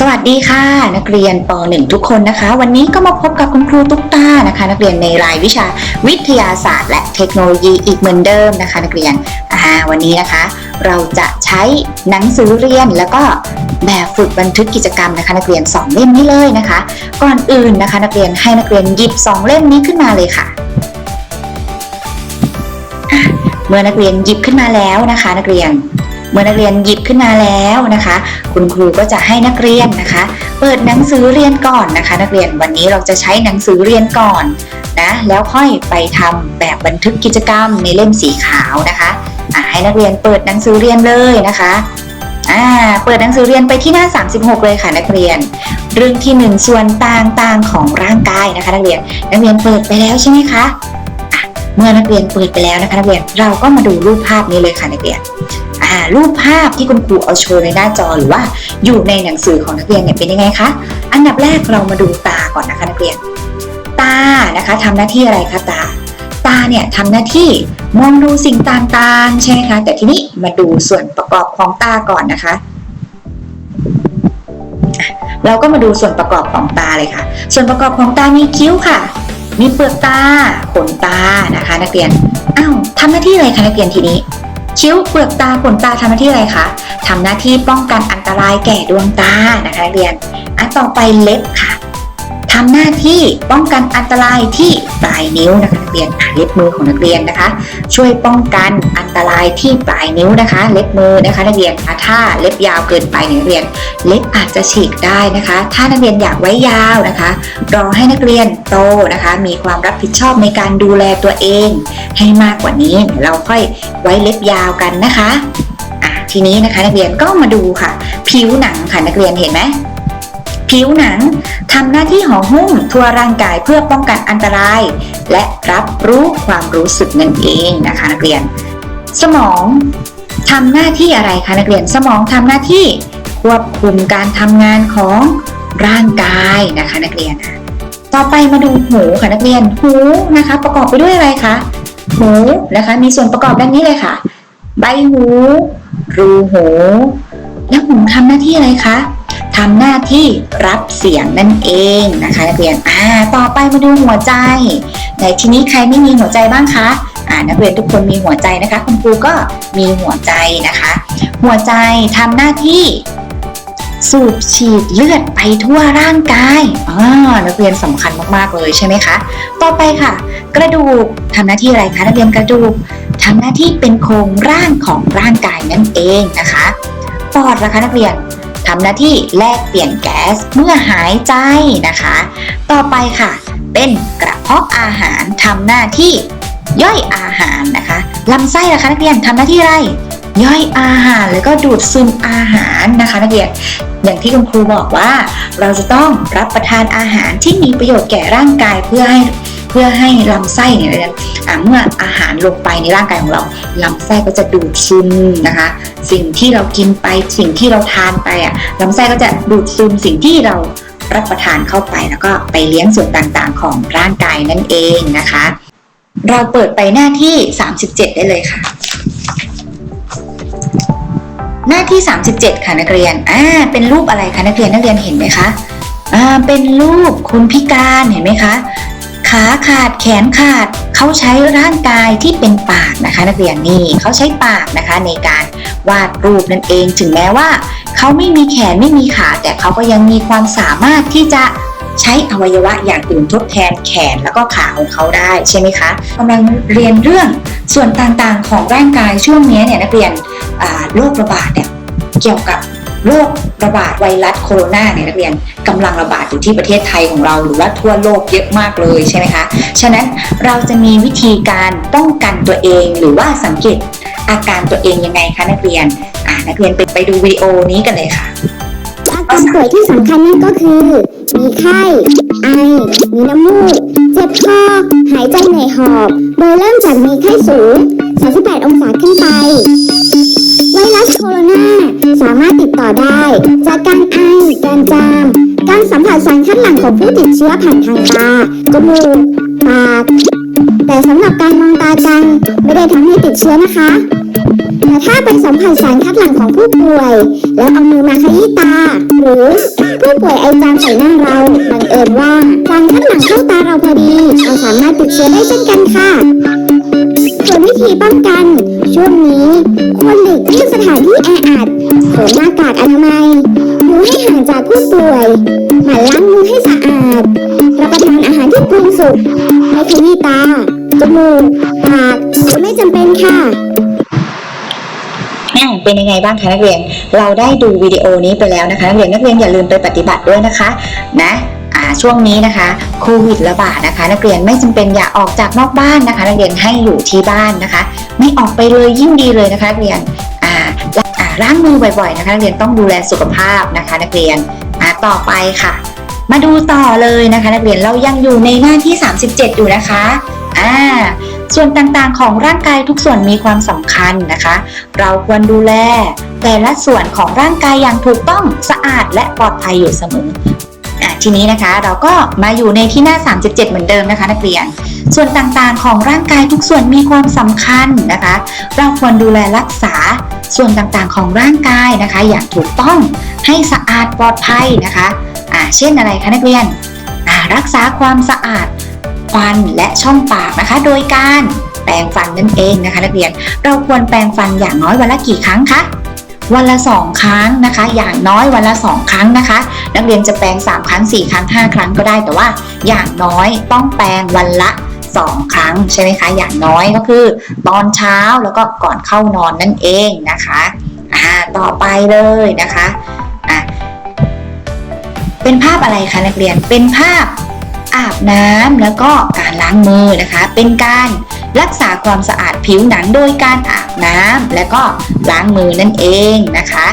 สวัสดีค่ะ นักเรียนป .1 ทุกคนนะคะ วันนี้ก็มาพบกับคุณครูตุ๊กตานะคะ นักเรียนในรายวิชาวิทยาศาสตร์ และเทคโนโลยีอีกเหมือนเดิมนะคะ นักเรียนอ่าวันนี้นะคะ เราจะใช้หนังสือเรียนแล้วก็แบบฝึกบันทึกกิจกรรมนะคะ นักเรียน 2 เล่มนี้เลยนะคะ ก่อนอื่นนะคะ นักเรียนให้นักเรียนหยิบ 2 เล่มนี้ขึ้นมาเลยค่ะอะเมื่อนักเรียนหยิบขึ้นมาแล้วนะคะ นักเรียน เมื่อนักเรียนหยิบขึ้นมาแล้วนะคะ คุณครูก็จะให้นักเรียนนะคะ เปิดหนังสือเรียนก่อนนะคะ นักเรียนวันนี้เราจะใช้หนังสือเรียนก่อนนะแล้วค่อยไปทำแบบบันทึกกิจกรรมในเล่มสีขาวนะคะะให้นักเรียนเปิดหนังสือเรียนเลยนะคะอ่าเปิดหนังสือเรียนไปที่หน้า 36 เลยค่ะนักเรียน เรื่องที่หนึ่งส่วนต่างๆของร่างกายนะคะ นักเรียนนักเรียนเปิดไปแล้วใช่ไหมคะ เมื่อนักเรียนเปิดไปแล้วนะคะนักเรียนเราก็มาดูรูปภาพนี้เลยค่ะนักเรียนอ่ารูปภาพที่คุณครูเอาโชว์ในหน้าจอหรือว่าอยู่ในหนังสือของนักเรียนเนี่ยเป็นยังไงคะอันดับแรกเรามาดูตาก่อนนะคะนักเรียน ตานะคะทำหน้าที่อะไรคะตา ตาเนี่ยทำหน้าที่มองดูสิ่งต่างๆใช่ไหมคะแต่ทีนี้มาดูส่วนประกอบของตาก่อนนะคะเราก็มาดูส่วนประกอบของตาเลยค่ะ ส่วนประกอบของตามีคิ้วค่ะ มีเปลือกตา ขนตานะคะ นักเรียนอ้าวทำหน้าที่อะไรคะนักเรียนทีนี้ คิ้วเปลือกตาขนตาทำหน้าที่อะไรคะทำหน้าที่ป้องกันอันตรายแก่ดวงตานะคะนักเรียนอันต่อไปเล็บค่ะ ทำหน้าที่ป้องกันอันตรายที่ปลายนิ้วนะคะนักเรียนเล็บมือของนักเรียนนะคะ ช่วยป้องกันอันตรายที่ปลายนิ้วนะคะ เล็บมือนะคะนักเรียนถ้าเล็บยาวเกินไปนักเรียน เล็บอาจจะฉีกได้นะคะ ถ้านักเรียนอยากไว้ยาวนะคะรอให้นักเรียนโตนะคะ มีความรับผิดชอบในการดูแลตัวเอง ให้มากกว่านี้เราค่อยไว้เล็บยาวกันนะคะทีนี้นะคะนักเรียนก็มาดูค่ะ ผิวหนังค่ะนักเรียนเห็นไหม ผิวหนังทำหน้าที่ห่อหุ้มทั่วร่างกายเพื่อป้องกันอันตราย และรับรู้ความรู้สึกนั่นเองนะคะนักเรียน สมองทำหน้าที่อะไรคะนักเรียน สมองทำหน้าที่ควบคุมการทำงานของร่างกายนะคะนักเรียน ต่อไปมาดูหูค่ะนักเรียน หูนะคะ ประกอบไปด้วยอะไรคะ หูนะคะ มีส่วนประกอบดังนี้เลยค่ะ ใบหู รูหู แล้วหูทำหน้าที่อะไรคะ ทำหน้าที่รับเสียงนั่นเองนะคะนักเรียนอ่าต่อไปมาดูหัวใจในทีนี้ใครไม่มีหัวใจบ้างคะอ่านักเรียนทุกคนมีหัวใจนะคะ คุณครูก็มีหัวใจนะคะ หัวใจทำหน้าที่สูบฉีดเลือดไปทั่วร่างกายอ่านักเรียนสำคัญมากๆเลยใช่ไหมคะ ต่อไปค่ะ กระดูกทำหน้าที่อะไรคะ นักเรียนกระดูกทำหน้าที่เป็นโครงร่างของร่างกายนั่นเองนะคะ ปอดล่ะคะนักเรียน ทำหน้าที่แลกเปลี่ยนแก๊สเมื่อหายใจนะคะ ต่อไปค่ะ เป็นกระเพาะอาหารทำหน้าที่ย่อยอาหารนะคะลำไส้ล่ะคะนักเรียนทำหน้าที่อะไร ย่อยอาหารแล้วก็ดูดซึมอาหารนะคะนักเรียนอย่างที่คุณครูบอกว่า เราจะต้องรับประทานอาหารที่มีประโยชน์แก่ร่างกายเพื่อให้ เพื่อให้ลำไส้เนี่ยเมื่ออาหารลงไปในร่างกายของเราลำไส้ก็จะดูดซึมนะคะ สิ่งที่เรากินไปสิ่งที่เราทานไปอะลำไส้ก็จะดูดซึมสิ่งที่เรารับประทานเข้าไปแล้วก็ไปเลี้ยงส่วนต่างๆ ของร่างกายนั่นเองนะคะ เราเปิดไปหน้าที่ 37 ได้เลยค่ะ หน้าที่ 37 ค่ะนักเรียนอ่าเป็นรูปอะไรคะนักเรียนนักเรียนเห็นไหมคะอ่าเป็นรูปคนพิการเห็นไหมคะ ขาขาดแขนขาดเขาใช้ร่างกายที่เป็นปากนะคะ นักเรียนนี่เขาใช้ปากนะคะในการวาดรูปนั่นเองถึงแม้ว่าเขาไม่มีแขนไม่มีขา แต่เขาก็ยังมีความสามารถที่จะใช้อวัยวะอย่างอื่นทดแทนแขนแล้วก็ขาของเขาได้ใช่ไหมคะกำลังเรียนเรื่องส่วนต่างๆ ของร่างกายช่วงนี้เนี่ยนักเรียนโรคระบาดเนี่ยเกี่ยวกับโรค ระบาดไวรัสโคโรนาเนี่ยนักเรียนกำลังระบาดอยู่ที่ประเทศไทยของเราหรือว่าทั่วโลกเยอะมากเลยใช่ไหมคะ ฉะนั้นเราจะมีวิธีการป้องกันตัวเองหรือว่าสังเกตอาการตัวเองยังไงคะนักเรียนอ่านักเรียนไปไปดูวิดีโอนี้กันเลยค่ะ อาการป่วยที่สำคัญนั่นก็คือ มีไข้ ไอ มีน้ำมูก เจ็บคอ หายใจเหนื่อยหอบ โดยเริ่มจากมีไข้สูง 38 องศาขึ้นไป ไวรัสโคโรนาสามารถติดต่อได้ จากการไอการจาม การสัมผัสสารคัดหลั่งของผู้ติดเชื้อผ่านทางตา จมูก ปาก แต่สำหรับการมองตาจัง ไม่ได้ทำให้ติดเชื้อนะคะแต่ถ้าไปสัมผัสสารคัดหลั่งของผู้ป่วย แล้วเอามือมาขยี้ตา หรือผู้ป่วยไอจามใส่หน้าเราบังเอิญว่าจางข้างหลังเข้าตาเราพอดีเราสามารถติดเชื้อได้เช่นกันค่ะากอนามัยอยู่ให้ห่างจากผู้ป่วย หมั่นล้างมือให้สะอาด รับประทานอาหารที่ปรุงสุกไม่ขยี้ตา จมูก ปากจะไม่จำเป็นค่ะอ่เป็นยังไงบ้างคะนักเรียน เราได้ดูวิดีโอนี้ไปแล้วนะคะนักเรียนนักเรียนอย่าลืมไปปฏิบัติด้วยนะคะ นะช่วงนี้นะคะโควิดระบาดนะคะ นักเรียนไม่จำเป็นอย่าออกจากนอกบ้านนะคะ นักเรียนให้อยู่ที่บ้านนะคะ ไม่ออกไปเลยยิ่งดีเลยนะคะนักเรียนอ่า ละอ่าล้างมือบ่อยๆนะคะนักเรียนต้องดูแลสุขภาพนะคะ นักเรียนต่อไปค่ะ มาดูต่อเลยนะคะ นักเรียนเรายังอยู่ในหน้าที่ 37 อยู่นะคะอ่าส่วนต่างๆของร่างกายทุกส่วนมีความสำคัญนะคะ เราควรดูแลแต่ละส่วนของร่างกายอย่างถูกต้องสะอาดและปลอดภัยอยู่เสมออะทีนี้นะคะเราก็มาอยู่ในที่หน้า 37 เหมือนเดิมนะคะ นักเรียน ส่วนต่างๆของร่างกายทุกส่วนมีความสำคัญนะคะ เราควรดูแลรักษา ส่วนต่างๆของร่างกายนะคะ อย่างถูกต้องให้สะอาดปลอดภัยนะคะอ่าเช่นอะไรคะนักเรียนอ่ารักษาความสะอาดฟันและช่องปากนะคะ โดยการแปรงฟันนั่นเองนะคะ นักเรียนเราควรแปรงฟันอย่างน้อยวันละกี่ครั้งคะวันละสองครั้งนะคะ อย่างน้อยวันละสองครั้งนะคะ นักเรียนจะแปรงสามครั้งสี่ครั้งห้าครั้งก็ได้แต่ว่าอย่างน้อยต้องแปรงวันละ สองครั้งใช่ไหมคะ อย่างน้อยก็คือ ตอนเช้าแล้วก็ก่อนเข้านอนนั่นเองนะคะอ่าต่อไปเลยนะคะอะเป็นภาพอะไรคะนักเรียนเป็นภาพอาบน้ำแล้วก็การล้างมือนะคะ เป็นการรักษาความสะอาดผิวหนังโดยการอาบน้ำและก็ล้างมือนั่นเองนะคะ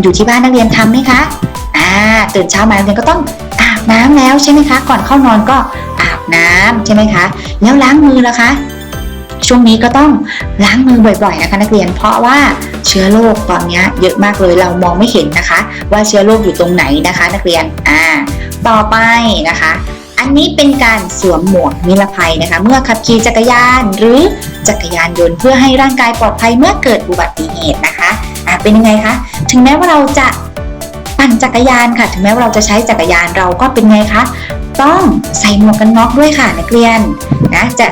อยู่ที่บ้านนักเรียนทำไหมคะอ่าตื่นเช้ามานักเรียนก็ต้อง บน้ำแล้วใช่ไหมคะ ก่อนเข้านอนก็อาบน้ำใช่ไหมคะ แล้วล้างมือล่ะคะ ช่วงนี้ก็ต้องล้างมือบ่อยๆนะคะนักเรียน เพราะว่าเชื้อโรคตอนนี้เยอะมากเลยเรามองไม่เห็นนะคะ ว่าเชื้อโรคอยู่ตรงไหนนะคะ นักเรียนอ่าต่อไปนะคะ อันนี้เป็นการสวมหมวกนิรภัยนะคะ เมื่อขับขี่จักรยานหรือจักรยานยนต์เพื่อให้ร่างกายปลอดภัยเมื่อเกิดอุบัติเหตุนะคะอ่าเป็นยังไงคะ ถึงแม้ว่าเราจะ ปั่นจักรยานค่ะ ถึงแม้ว่าเราจะใช้จักรยานเราก็เป็นไงคะ ต้องใส่หมวกกันน็อกด้วยค่ะนักเรียนนะจะ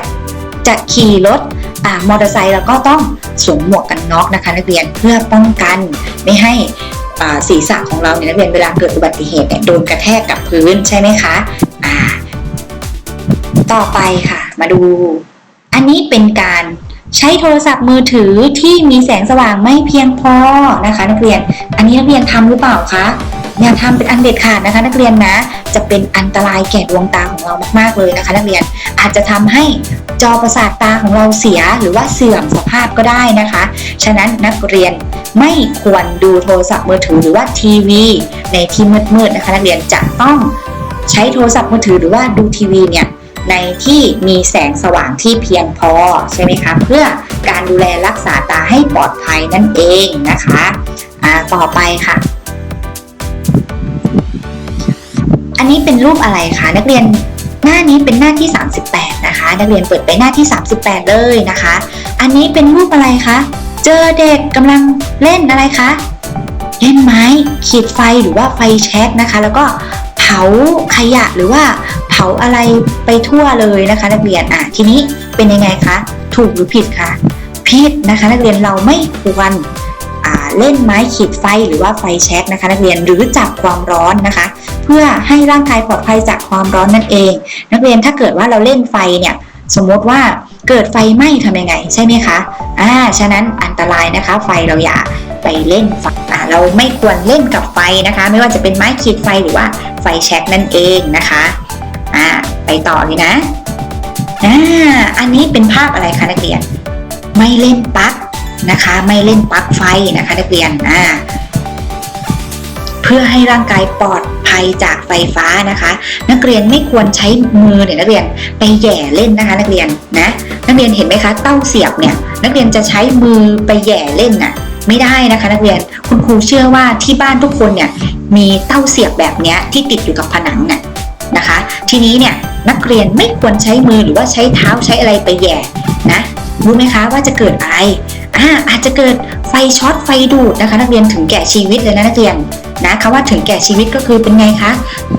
จะขี่รถอ่ามอเตอร์ไซค์เราก็ต้องสวมหมวกกันน็อกนะคะนักเรียนเพื่อป้องกันไม่ให้อ่าศีรษะของเราเนี่ยนักเรียนเวลาเกิดอุบัติเหตุเนี่ยโดนกระแทกกับพื้นใช่ไหมคะอ่าต่อไปค่ะ มาดู อันนี้เป็นการ ใช้โทรศัพท์มือถือที่มีแสงสว่างไม่เพียงพอนะคะนักเรียน อันนี้นักเรียนทำหรือเปล่าคะอย่าทำเป็นอันเด็ดขาดนะคะนักเรียนนะ จะเป็นอันตรายแก่ดวงตาของเรามากๆเลยนะคะนักเรียนอาจจะทำให้จอประสาทตาของเราเสียหรือว่าเสื่อมสภาพก็ได้นะคะ ฉะนั้นนักเรียนไม่ควรดูโทรศัพท์มือถือหรือว่าทีวี ในที่มืดๆนะคะนักเรียนจะต้องใช้โทรศัพท์มือถือหรือว่าดูทีวีเนี่ย ในที่มีแสงสว่างที่เพียงพอใช่ไหมคะเพื่อการดูแลรักษาตาให้ปลอดภัยนั่นเองนะคะอ่าต่อไปค่ะ อันนี้เป็นรูปอะไรคะนักเรียนหน้านี้เป็นหน้าที่ 38 นะคะ นักเรียนเปิดไปหน้าที่ 38 เลยนะคะ อันนี้เป็นรูปอะไรคะเจอเด็กกำลังเล่นอะไรคะเล่นไม้ขีดไฟหรือว่าไฟแช็กนะคะ แล้วก็เผาขยะหรือว่าาอะไรไปทั่วเลยนะคะ นักเรียนอะทีนี้เป็นยังไงคะถูกหรือผิดคะผิดนะคะ นักเรียนเราไม่ควรเล่นไม้ขีดไฟหรือว่าไฟแช็กนะคะ นักเรียนหรือจับความร้อนนะคะ เพื่อให้ร่างกายปลอดภัยจากความร้อนนั่นเอง นักเรียนถ้าเกิดว่าเราเล่นไฟเนี่ยสมมติว่าเกิดไฟไหม้ทำยังไง ใช่ไหมคะอ่าฉะนั้นอันตรายนะคะ ไฟเราอย่าไปเล่นไฟอ่าเราไม่ควรเล่นกับไฟนะคะ ไม่ว่าจะเป็นไม้ขีดไฟหรือว่าไฟแช็กนั่นเองนะคะ อ่าไปต่อเลยนะอ่าอันนี้เป็นภาพอะไรคะนักเรียน ไม่เล่นปลั๊กนะคะ ไม่เล่นปลั๊กไฟนะคะนักเรียนอ่าเพื่อให้ร่างกายปลอดภัยจากไฟฟ้านะคะ นักเรียนไม่ควรใช้มือเนี่ยนักเรียนไปแย่เล่นนะคะ นักเรียนนะนักเรียนเห็นไหมคะ เต้าเสียบเนี่ย นักเรียนจะใช้มือไปแย่เล่นน่ะไม่ได้นะคะ นักเรียนคุณครูเชื่อว่าที่บ้านทุกคนเนี่ยมีเต้าเสียบแบบนี้ที่ติดอยู่กับผนังน่ะ นะคะ ทีนี้เนี่ยนักเรียนไม่ควรใช้มือหรือว่าใช้เท้าใช้อะไรไปแย่นะรู้ไหมคะว่าจะเกิดอะไรอ่าอาจจะเกิดไฟช็อตไฟดูดนะคะ นักเรียนถึงแก่ชีวิตเลยนะนักเรียนนะคำว่าถึงแก่ชีวิตก็คือเป็นไงคะ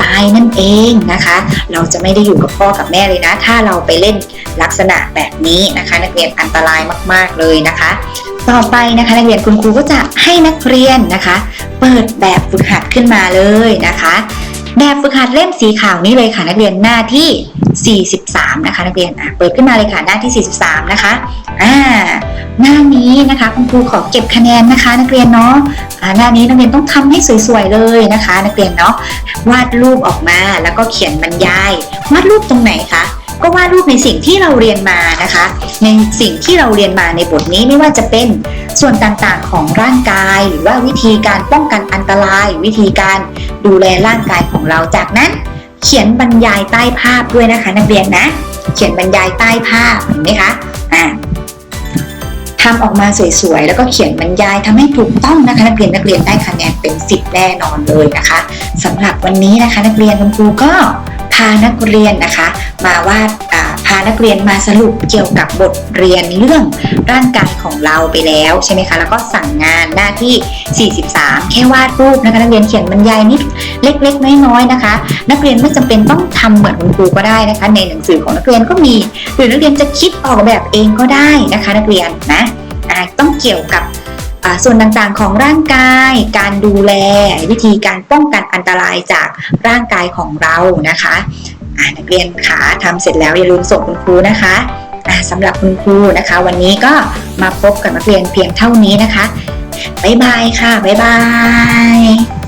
ตายนั่นเองนะคะ เราจะไม่ได้อยู่กับพ่อกับแม่เลยนะ ถ้าเราไปเล่นลักษณะแบบนี้นะคะ นักเรียนอันตรายมาก ๆเลยนะคะ ต่อไปนะคะนักเรียนคุณครูก็จะให้นักเรียนนะคะ เปิดแบบฝึกหัดขึ้นมาเลยนะคะ แบบฝึกหัดเล่มสีขาวนี้เลยค่ะนักเรียนหน้าที่ 43 นะคะนักเรียนอะเปิดขึ้นมาเลยค่ะหน้าที่ 43 นะคะอ่าหน้านี้นะคะคุณครูขอเก็บคะแนนนะคะนักเรียนเนาะอ่าหน้านี้นักเรียนต้องทำให้สวยๆเลยนะคะ นักเรียนเนาะวาดรูปออกมาแล้วก็เขียนบรรยายวาดรูปตรงไหนคะ ก็วาดรูปในสิ่งที่เราเรียนมานะคะ ในสิ่งที่เราเรียนมาในบทนี้ไม่ว่าจะเป็นส่วนต่างๆของร่างกาย หรือว่าวิธีการป้องกันอันตราย วิธีการดูแลร่างกายของเราจากนั้น เขียนบรรยายใต้ภาพด้วยนะคะ นักเรียนนะ เขียนบรรยายใต้ภาพเห็นไหมคะอ่าทำออกมาสวยๆ แล้วก็เขียนบรรยายทำให้ถูกต้องนะคะ นักเรียนนักเรียนได้คะแนนเป็นสิบแน่นอนเลยนะคะสำหรับวันนี้นะคะ นักเรียนคุณครูก็พานักเรียนนะคะ มาวาดอ่าพานักเรียนมาสรุปเกี่ยวกับบทเรียนเรื่องร่างกายของเราไปแล้วใช่ไหมคะ แล้วก็สั่งงานหน้าที่ 43 แค่วาดรูปนะคะนักเรียนเขียนบรรยายนิดเล็กๆ น้อยๆนะคะ นักเรียนไม่จำเป็นต้องทำเหมือนคุณครูก็ได้นะคะ ในหนังสือของนักเรียนก็มี หรือนักเรียนจะคิดออกแบบเองก็ได้นะคะ นักเรียนนะต้องเกี่ยวกับส่วนต่างๆของร่างกาย การดูแล วิธีการป้องกันอันตรายจากร่างกายของเรานะคะ นักเรียนขาทำเสร็จแล้วอย่าลืมส่งคุณครูนะคะสำหรับคุณครูนะคะ วันนี้ก็มาพบกับนักเรียนเพียงเท่านี้นะคะบ๊ายบายค่ะบ๊ายบาย